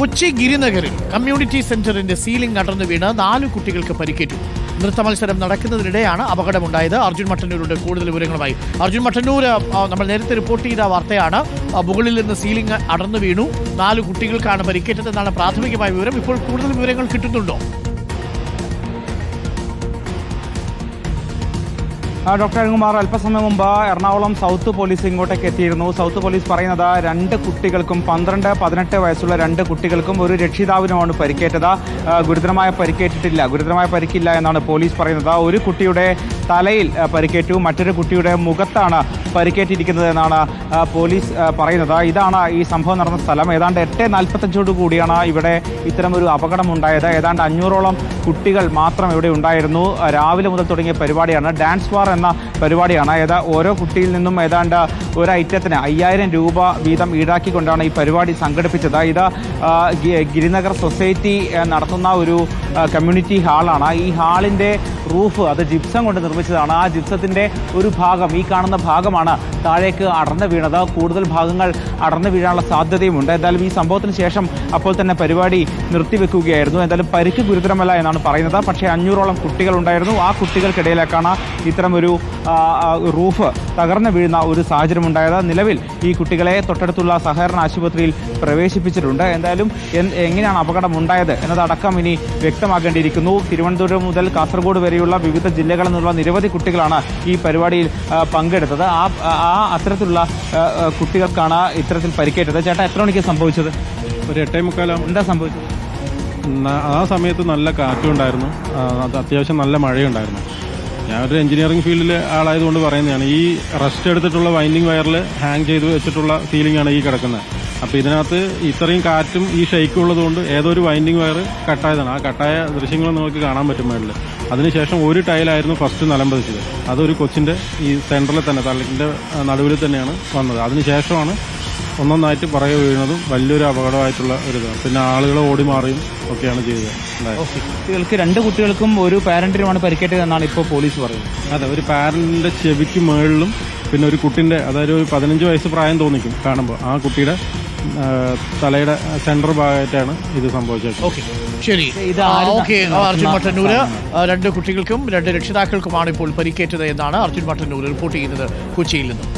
കൊച്ചി ഗിരിനഗറിൽ കമ്മ്യൂണിറ്റി സെന്ററിന്റെ സീലിംഗ് അടർന്നു വീണ് നാല് കുട്ടികൾക്ക് പരിക്കേറ്റു. നൃത്ത മത്സരം നടക്കുന്നതിനിടെയാണ് അപകടമുണ്ടായത്. അർജുൻ മട്ടന്നൂരുടെ കൂടുതൽ വിവരങ്ങളുമായി. അർജുൻ മട്ടന്നൂർ നമ്മൾ നേരത്തെ റിപ്പോർട്ട് ചെയ്ത വാർത്തയാണ് മുകളിൽ നിന്ന് സീലിംഗ് അടർന്നു വീണു. നാല് കുട്ടികൾക്കാണ് പരിക്കേറ്റതെന്നാണ് പ്രാഥമികമായ വിവരം. ഇപ്പോൾ കൂടുതൽ വിവരങ്ങൾ കിട്ടുന്നുണ്ടോ? ഡോക്ടർ അരുൺകുമാർ അല്പസമയം മുമ്പ് എറണാകുളം സൗത്ത് പോലീസ് ഇങ്ങോട്ടേക്ക് എത്തിയിരുന്നു. സൗത്ത് പോലീസ് പറയുന്നത് രണ്ട് കുട്ടികൾക്കും പന്ത്രണ്ട് പതിനെട്ട് വയസ്സുള്ള രണ്ട് കുട്ടികൾക്കും ഒരു രക്ഷിതാവിനുമാണ് പരിക്കേറ്റത്. ഗുരുതരമായ പരിക്കേറ്റിട്ടില്ല. ഗുരുതരമായ പരിക്കില്ല എന്നാണ് പോലീസ് പറയുന്നത്. ഒരു കുട്ടിയുടെ തലയിൽ പരിക്കേറ്റു. മറ്റൊരു കുട്ടിയുടെ മുഖത്താണ് പരിക്കേറ്റിരിക്കുന്നത് എന്നാണ് പോലീസ് പറയുന്നത്. ഇതാണ് ഈ സംഭവം നടന്ന സ്ഥലം. ഏതാണ്ട് എട്ട് നാൽപ്പത്തഞ്ചോട് കൂടിയാണ് ഇവിടെ ഇത്തരമൊരു അപകടമുണ്ടായത്. ഏതാണ്ട് അഞ്ഞൂറോളം കുട്ടികൾ മാത്രം ഇവിടെ ഉണ്ടായിരുന്നു. രാവിലെ മുതൽ തുടങ്ങിയ പരിപാടിയാണ്. ഡാൻസ് ബാർ എന്ന പരിപാടിയാണ്. ഏതാ ഓരോ കുട്ടിയിൽ നിന്നും ഏതാണ്ട് ഒരു ഐറ്റത്തിന് അയ്യായിരം രൂപ വീതം ഈടാക്കിക്കൊണ്ടാണ് ഈ പരിപാടി സംഘടിപ്പിച്ചത്. ഇത് ഗിരിനഗർ സൊസൈറ്റി നടത്തുന്ന ഒരു കമ്മ്യൂണിറ്റി ഹാളാണ്. ഈ ഹാളിന്റെ റൂഫ് അത് ജിപ്സം കൊണ്ട് നിർമ്മിച്ചതാണ്. ആ ജിപ്സത്തിന്റെ ഒരു ഭാഗം ഈ കാണുന്ന ഭാഗമാണ് താഴേക്ക് അടർന്നു വീണത്. കൂടുതൽ ഭാഗങ്ങൾ അടർന്നു വീഴാനുള്ള സാധ്യതയുമുണ്ട്. എന്തായാലും ഈ സംഭവത്തിന് ശേഷം അപ്പോൾ തന്നെ പരിപാടി നിർത്തിവെക്കുകയായിരുന്നു. എന്തായാലും പരിക്ക് ഗുരുതരമല്ല എന്നാണ് പറയുന്നത്. പക്ഷേ അഞ്ഞൂറോളം കുട്ടികൾ ഉണ്ടായിരുന്നു ആ കുട്ടികൾക്കിടയിലേക്കാണ് ഇത്തരമൊരു റൂഫ് തകർന്നു വീഴുന്ന ഒരു സാഹചര്യം ഉണ്ടായത് നിലവിൽ ഈ കുട്ടികളെ തൊട്ടടുത്തുള്ള സഹകരണ ആശുപത്രിയിൽ പ്രവേശിപ്പിച്ചിട്ടുണ്ട്. എന്തായാലും എങ്ങനെയാണ് അപകടം ഉണ്ടായത് എന്നതടക്കം ഇനി വ്യക്തമാക്കേണ്ടിയിരിക്കുന്നു തിരുവനന്തപുരം മുതൽ കാസർഗോഡ് വരെയുള്ള വിവിധ ജില്ലകളിൽ നിന്നുള്ള നിരവധി കുട്ടികളാണ് ഈ പരിപാടിയിൽ പങ്കെടുത്തത്. ആ ആ അത്തരത്തിലുള്ള കുട്ടികൾക്കാണ് ഇത്തരത്തിൽ പരിക്കേറ്റത്. ചേട്ടാ എത്ര മണിക്ക് സംഭവിച്ചത്? ഒരു എട്ടേ മുക്കാലാകും എന്താ സംഭവിച്ചത്? ആ സമയത്ത് നല്ല കാറ്റുണ്ടായിരുന്നു അത് അത്യാവശ്യം നല്ല മഴയുണ്ടായിരുന്നു. ഞാനൊരു എഞ്ചിനീയറിംഗ് ഫീൽഡിലെ ആളായതുകൊണ്ട് പറയുന്നതാണ് ഈ റെസ്റ്റ് എടുത്തിട്ടുള്ള വൈൻഡിങ് വയറിൽ ഹാങ് ചെയ്ത് വെച്ചിട്ടുള്ള ഫീലിംഗാണ് ആണ് ഈ കിടക്കുന്നത്. അപ്പോൾ ഇതിനകത്ത് ഇത്രയും കാറ്റും ഈ ഷെയ്ക്കും ഉള്ളതുകൊണ്ട് ഏതോ ഒരു വൈൻഡിങ് വയർ കട്ടായതാണ്. ആ കട്ടായ ദൃശ്യങ്ങൾ നമുക്ക് കാണാൻ പറ്റും മേളിൽ അതിനുശേഷം ഒരു ടൈലായിരുന്നു ഫസ്റ്റ് നിലം പതിച്ചത് അതൊരു കൊച്ചിന്റെ ഈ സെന്ററിൽ തന്നെ തലക്കിന്റെ നടുവിൽ തന്നെയാണ് വന്നത്. അതിനുശേഷമാണ് ഒന്നൊന്നായിട്ട് പറയ വീഴുന്നതും വലിയൊരു അപകടമായിട്ടുള്ള ഒരു ഇതാണ് പിന്നെ ആളുകൾ ഓടി മാറിയും ഒക്കെയാണ് ചെയ്തത്. കുട്ടികൾക്ക് രണ്ട് കുട്ടികൾക്കും ഒരു പാരന്റിനുമാണ് പരിക്കേറ്റത് എന്നാണ് ഇപ്പോൾ പോലീസ് പറയുന്നത്. അതെ ഒരു പാരന്റിന്റെ ചെവിക്ക് മുകളിലും പിന്നെ ഒരു കുട്ടിന്റെ അതായത് ഒരു പതിനഞ്ച് വയസ്സ് പ്രായം തോന്നിക്കും കാണുമ്പോൾ ആ കുട്ടിയുടെ തലയുടെ സെൻട്രൽ ഭാഗമായിട്ടാണ് ഇത് സംഭവിച്ചത് ഓക്കെ. ശരി. ഓക്കെ. അർജുൻ മട്ടന്നൂര് രണ്ട് കുട്ടികൾക്കും രണ്ട് രക്ഷിതാക്കൾക്കുമാണ് ഇപ്പോൾ പരിക്കേറ്റത് എന്നാണ് അർജുൻ മട്ടന്നൂർ റിപ്പോർട്ട് ചെയ്യുന്നത് കൊച്ചിയിൽ നിന്നും.